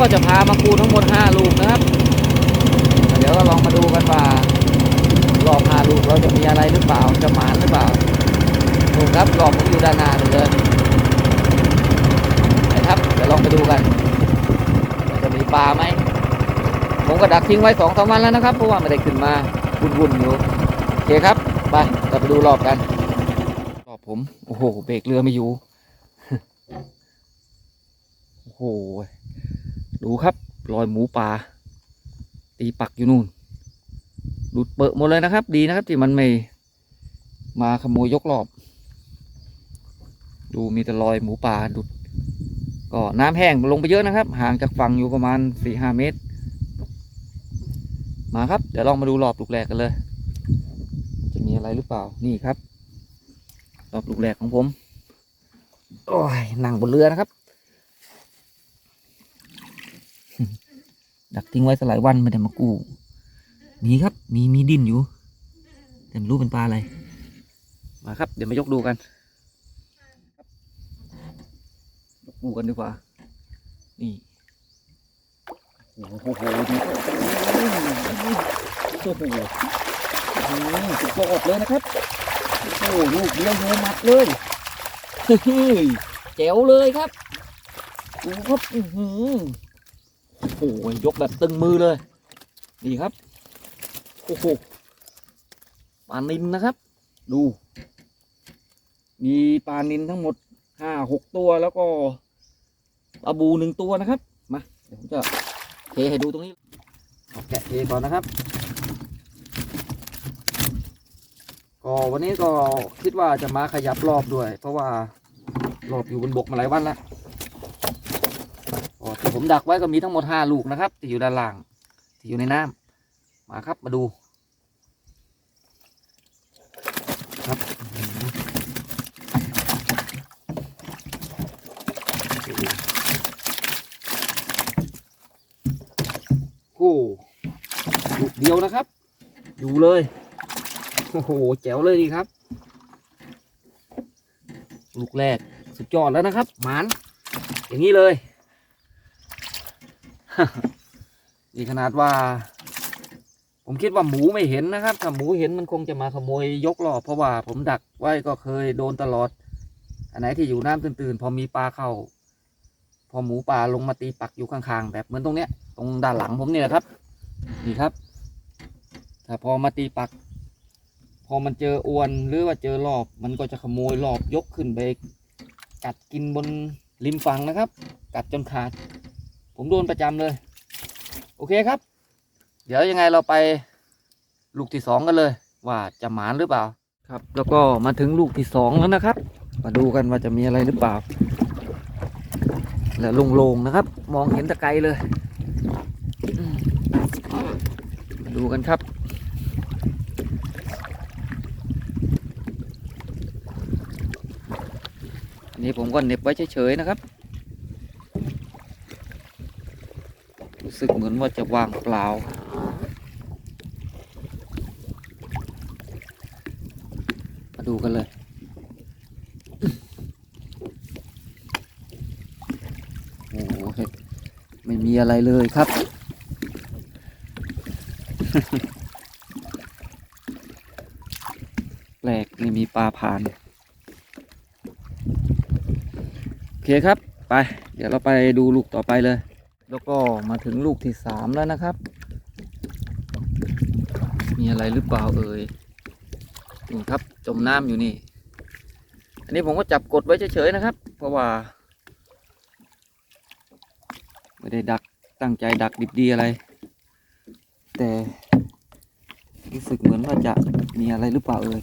ก็จะพามาคูทั้งหมด5ลูกนะครับ เดี๋ยวก็ลองมาดูกันว่า รอบ5ลูกเราจะมีอะไรหรือเปล่า จะหมานหรือเปล่าดูครับรอบผมอยู่ด้านหน้าเลยนะครับ เดี๋ยวลองไปดูกัน จะมีปลาไหม ผมก็ดักทิ้งไว้สองสามวันแล้วนะครับ เพราะว่าไม่ได้ขึ้นมาวุ่นๆอยู่ โอเคครับ ไปเราไปดูรอบกัน รอบผม โอ้โห เบรกเรือไม่อยู่ โอ้โห ดูครับรอยหมูป่า ตีปักอยู่นู่น หลุดเปิดหมดเลยนะครับ ดีนะครับที่มันไม่มาขโมยยกรอบ ดูมีแต่รอยหมูป่าหลุด ก็น้ำแห้งลงไปเยอะนะครับ ห่างจากฝั่งอยู่ประมาณสี่ห้าเมตร มาครับ เดี๋ยวลองมาดูรอบลูกแรกกันเลย จะมีอะไรหรือเปล่านี่ครับ รอบลูกแรกของผม โอ้ยนั่งบนเรือนะครับ ดักทิ้งไว้สลายวันไม่ได้มากู้มีครับ มีมีดินอยู่ แต่ไม่รู้เป็นปลาอะไร มาครับ เดี๋ยวมายกดูกันยกดูกันดีกว่า นี่ โอ้โหโอ้โหโอ้โหสุดยอดเลยนะครับ โอ้โหลูกเดียวโยนหมัดเลยเฮ้ยแจ๋วเลยครับดูครับ อื้อหือ โอ้โหยกแบบตึงมือเลย นี่ครับ โอ้โหปลานินนะครับ ดู มีปลานินทั้งหมดห้าหกตัวแล้วก็ปลาบูหนึ่งตัวนะครับ มาเดี๋ยวผมจะเทให้ดูตรงนี้เอาแกะเทก่อนนะครับก็วันนี้ก็คิดว่าจะมาขยับรอบด้วย เพราะว่ารอบอยู่บนบกมาหลายวันแล้ว ผมดักไว้ก็มีทั้งหมดห้าลูกนะครับที่อยู่ด้านล่างที่อยู่ในน้ำมาครับมาดูครับโอ้ลูกเดียวนะครับ อยู่เลยโอ้โหแจ๋วเลยดีครับ ลูกแรกสุดยอดแล้วนะครับ หมาน อย่างนี้เลย นี่ขนาดว่า ผมคิดว่าหมูไม่เห็นนะครับ ถ้าหมูเห็นมันคงจะมาขโมยยกรอบเพราะว่าผมดักไว้ก็เคยโดนตลอด อันไหนที่อยู่น้ำตื่นๆ พอมีปลาเข้า พอหมูป่าลงมาตีปักอยู่ข้างๆ แบบเหมือนตรงเนี้ย ตรงด้านหลังผมเนี่ยนะครับ นี่ครับ ถ้าพอมาตีปัก พอมันเจออวนหรือว่าเจอรอบ มันก็จะขโมยรอบยกขึ้นไปกัดกินบนริมฝั่งนะครับ กัดจนขาด ผมโดนประจำเลย โอเคครับ เดี๋ยวยังไงเราไปลูกที่สองกันเลย ว่าจะหมานหรือเปล่าครับ แล้วก็มาถึงลูกที่สองแล้วนะครับ มาดูกันว่าจะมีอะไรหรือเปล่า แล้วโล่งๆนะครับ มองเห็นตะไกลเลยมาดูกันครับอันนี้ผมก็เน็บไว้เฉยๆนะครับ สึกเหมือนว่าจะว่างเปล่า มาดูกันเลย โอ้โหไม่มีอะไรเลยครับ แปลกไม่มีปลาผ่าน โอเคครับ ไป เดี๋ยวเราไปดูลูกต่อไปเลย แล้วก็มาถึงลูกที่สามแล้วนะครับ มีอะไรหรือเปล่าเอ่ยนี่ครับจมน้ำอยู่นี่ อันนี้ผมก็จับกดไว้เฉยๆนะครับ เพราะว่าไม่ได้ดักตั้งใจดักดิบดีอะไร แต่รู้สึกเหมือนว่าจะมีอะไรหรือเปล่าเอ่ย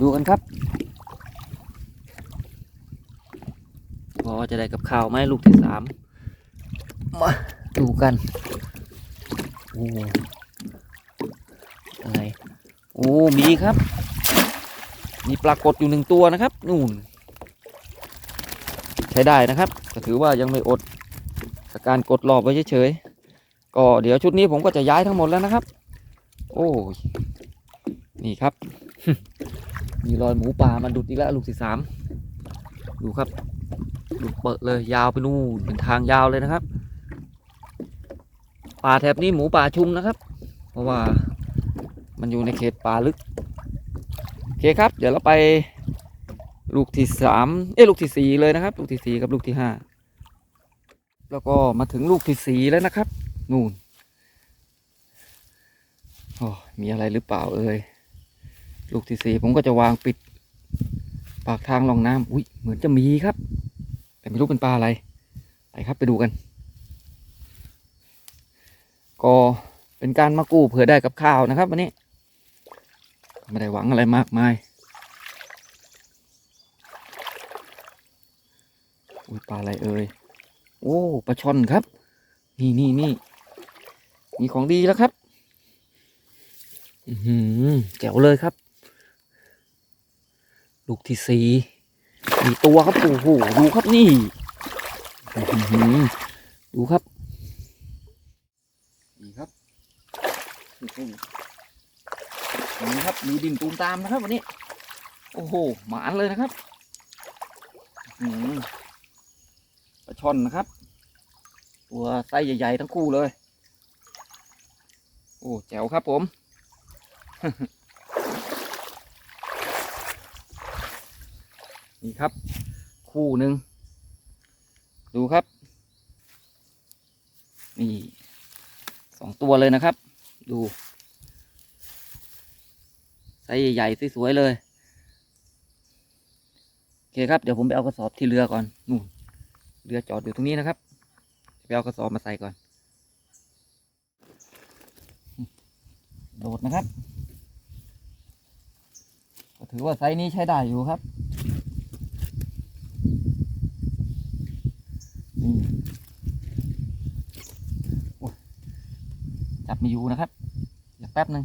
ดูกันครับพอจะได้กับข้าวไหมลูกที่สาม มาดูกันโอ้อะไรโอ้มีครับ มีปรากฏอยู่หนึ่งตัวนะครับนู่นใช้ได้นะครับ ก็ถือว่ายังไม่อดกับการกดรอบไว้เฉยๆก็เดี๋ยวชุดนี้ผมก็จะย้ายทั้งหมดแล้วนะครับ โอ้ยนี่ครับ มีรอยหมูป่ามันดุดอีกแล้วลูกที่สามดูครับลูเปิดเลยยาวไปนู่นเป็นทางยาวเลยนะครับ ป่าแถบนี้หมูป่าชุมนะครับ เพราะว่ามันอยู่ในเขตป่าลึกโอเคครับ เดี๋ยวเราไปลูกที่สามเอ้ลูกที่สี่เลยนะครับ ลูกที่สี่กับลูกที่ห้าแล้วก็มาถึงลูกที่สี่แล้วนะครับ นู่นโอ้มีอะไรหรือเปล่าเอ่ยลูกที่สี่ผมก็จะวางปิด ปากทางลองน้ำอุ้ยเหมือนจะมีครับ แต่ไม่รู้เป็นปลาอะไรไปครับไปดูกัน ก็เป็นการมากู้เผื่อได้กับข้าวนะครับ วันนี้ ไม่ได้หวังอะไรมากมายอุ้ยปลาอะไรเอ่ยโอ้ปลาช่อนครับ นี่นี่นี่มีของดีแล้วครับ อือหือแจ๋วเลยครับ ลูกที่สี่มีตัวครับโอ้โหดูครับนี่หือดูครับ นี่ครับโอ้โห นี่ครับมีดิ่งตูมตามนะครับวันนี้ โอ้โหหมานเลยนะครับอื้อหือปลาช่อนนะครับ ตัวไซส์ใหญ่ๆทั้งคู่เลย โอ้แจ๋วครับผมนี่ครับ คู่หนึ่งดูครับ นี่สองตัวเลยนะครับ ดูไซส์ใหญ่ๆสวยๆเลยโอเคครับเดี๋ยวผมไปเอากระสอบที่เรือก่อนนู่นเรือจอดอยู่ตรงนี้นะครับไปเอากระสอบมาใส่ก่อนโดดนะครับก็ถือว่าไซส์นี้ใช้ได้อยู่ครับนี่โอ้ย จับไม่อยู่นะครับเดี๋ยวแป๊บหนึ่ง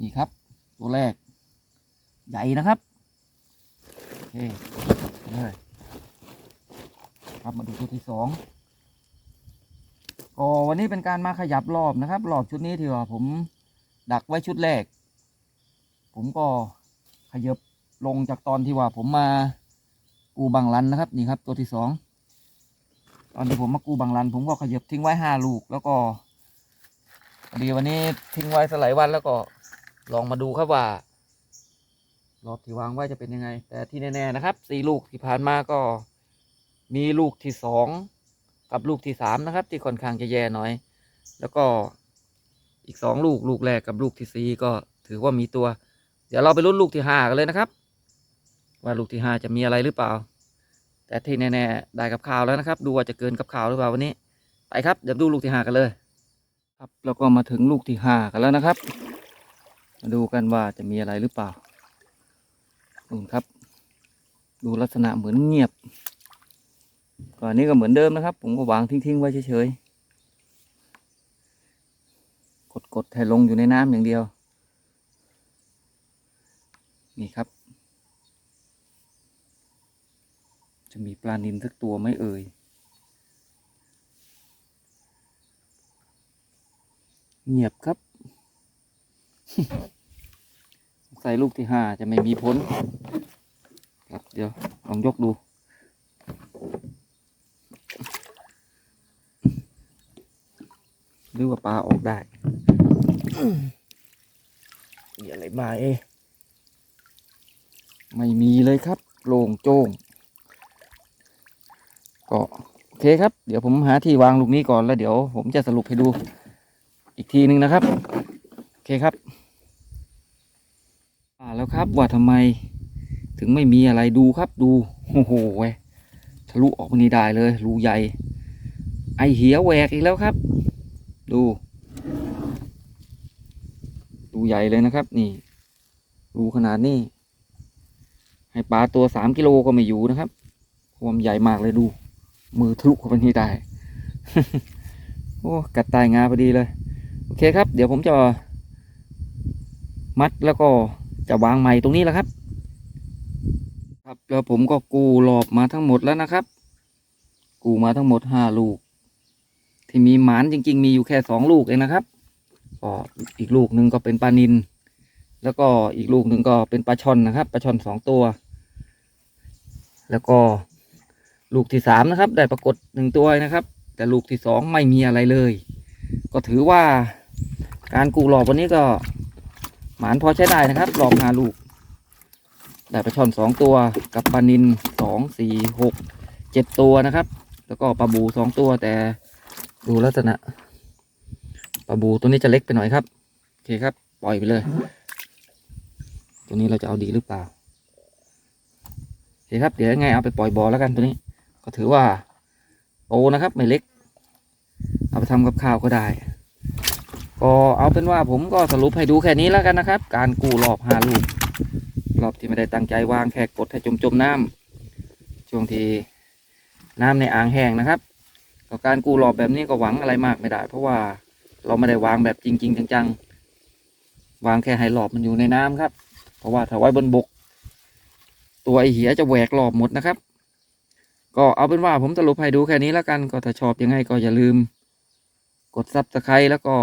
นี่ครับ ตัวแรก ใหญ่นะครับโอเคเลยครับมาดูตัวที่สองก็วันนี้เป็นการมาขยับรอบนะครับ รอบชุดนี้ที่ว่าผมดักไว้ชุดแรก ผมก็ขยับลงจากตอนที่ว่าผมมากูบังลันนะครับ นี่ครับ ตัวที่สอง ตอนที่ผมมากูบังลัน ผมก็ขยับทิ้งไว้ห้าลูก แล้วก็ดีวันนี้ทิ้งไว้สลายวันแล้วก็ลองมาดูครับว่ารอบที่วางไว้จะเป็นยังไง แต่ที่แน่ๆนะครับสี่ลูกที่ผ่านมาก็มีลูกที่สองกับลูกที่สามนะครับ ที่ค่อนข้างจะแย่หน่อย แล้วก็อีกสองลูกลูกแรกกับลูกที่สี่ก็ถือว่ามีตัว เดี๋ยวเราไปลุ้นลูกที่ห้ากันเลยนะครับ ว่าลูกที่ห้าจะมีอะไรหรือเปล่า แต่ที่แน่ๆได้กับข่าวแล้วนะครับ ดูว่าจะเกินกับข่าวหรือเปล่าวันนี้ ไปครับเดี๋ยวดูลูกที่ห้ากันเลย ครับแล้วก็มาถึงลูกที่ห้ากันแล้วนะครับ มาดูกันว่าจะมีอะไรหรือเปล่านู่นครับ ดูลักษณะเหมือนเงียบก่อนนี้ก็เหมือนเดิมนะครับ ผมก็วางทิ้งๆไว้เฉยๆกดๆให้ลงอยู่ในน้ำอย่างเดียว นี่ครับ จะมีปลานินสักตัวไหม่เอ่ย เงียบครับ ใส่ลูกที่ห้าจะไม่มีผล ครับเดี๋ยว ลองยกดู หรือว่าปลาออกได้มีอะไรมาเอะไม่มีเลยครับ โล่งโจ้ง ก็โอเคครับ เดี๋ยวผมหาที่วางลูกนี้ก่อนแล้วเดี๋ยวผมจะสรุปให้ดูอีกทีหนึ่งนะครับ โอเคครับอ่าแล้วครับว่าทำไมถึงไม่มีอะไรดูครับดูโอ้โหเวทะลุออกมานี่ได้เลย รูใหญ่ ไอเหียแหวกอีกแล้วครับ ดู ดูใหญ่เลยนะครับ นี่รูขนาดนี้ ให้ปลาตัวสามกิโลก็ไม่อยู่นะครับความใหญ่มากเลยดู มือทะลุเข้าไปนี่ได้ โอ้ กัดตายงาพอดีเลย โอเคครับ เดี๋ยวผมจะ มัดแล้วก็จะวางใหม่ตรงนี้แหละครับ ครับแล้วผมก็กูหลอบมาทั้งหมดแล้วนะครับ กูมาทั้งหมดห้าลูก ที่มีหมานจริง ๆ มีอยู่แค่สองลูกเองนะครับก็อีกลูกหนึ่งก็เป็นปลานินแล้วก็อีกลูกหนึ่งก็เป็นปลาช่อนนะครับปลาช่อนสองตัว แล้วก็ ลูกที่สามนะครับ ได้ปรากฏหนึ่งตัวนะครับ แต่ลูกที่สองไม่มีอะไรเลย ก็ถือว่าการกูหลอบวันนี้ก็หมานพอใช้ได้นะครับ หลอบหาลูก ได้ปลาช่อนสองตัวกับปลานินสองสี่หกเจ็ดตัวนะครับ แล้วก็ปลาบูสองตัวแต่ดูลักษณะปลาบูตัวนี้จะเล็กไปหน่อยครับโอเคครับ ปล่อยไปเลย ตัวนี้เราจะเอาดีหรือเปล่าโอเคครับเดี๋ยวยังไงเอาไปปล่อยบ่อแล้วกันตัวนี้ ก็ถือว่าโตนะครับไม่เล็ก เอาไปทำกับข้าวก็ได้ ก็เอาเป็นว่าผมก็สรุปให้ดูแค่นี้แล้วกันนะครับ การกู้รอบหาลูกรอบที่ไม่ได้ตั้งใจวางแค่กดให้จมจมน้ำช่วงที่น้ำในอ่างแห้งนะครับก็การกู้รอบแบบนี้ก็หวังอะไรมากไม่ได้ เพราะว่าเราไม่ได้วางแบบจริง ๆ จังๆ วางแค่ให้รอบมันอยู่ในน้ำครับ เพราะว่าถ้าไว้บนบก ตัวไอเหียจะแหวกรอบหมดนะครับ ก็เอาเป็นว่าผมสรุปให้ดูแค่นี้แล้วกันก็ถ้าชอบยังไงก็อย่าลืม กดซับสไครต์แล้วก็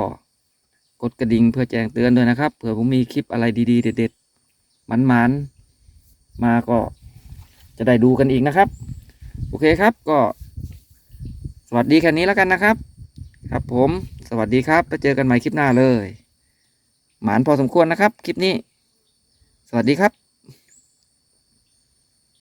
กดกระดิ่งเพื่อแจ้งเตือนด้วยนะครับเผื่อผมมีคลิปอะไรดีๆ เด็ดๆมันๆมาก็จะได้ดูกันอีกนะครับ โอเคครับก็ สวัสดีแค่นี้แล้วกันนะครับ ครับผมสวัสดีครับไปเจอกันใหม่คลิปหน้าเลย หมานพอสมควรนะครับ คลิปนี้ สวัสดีครับ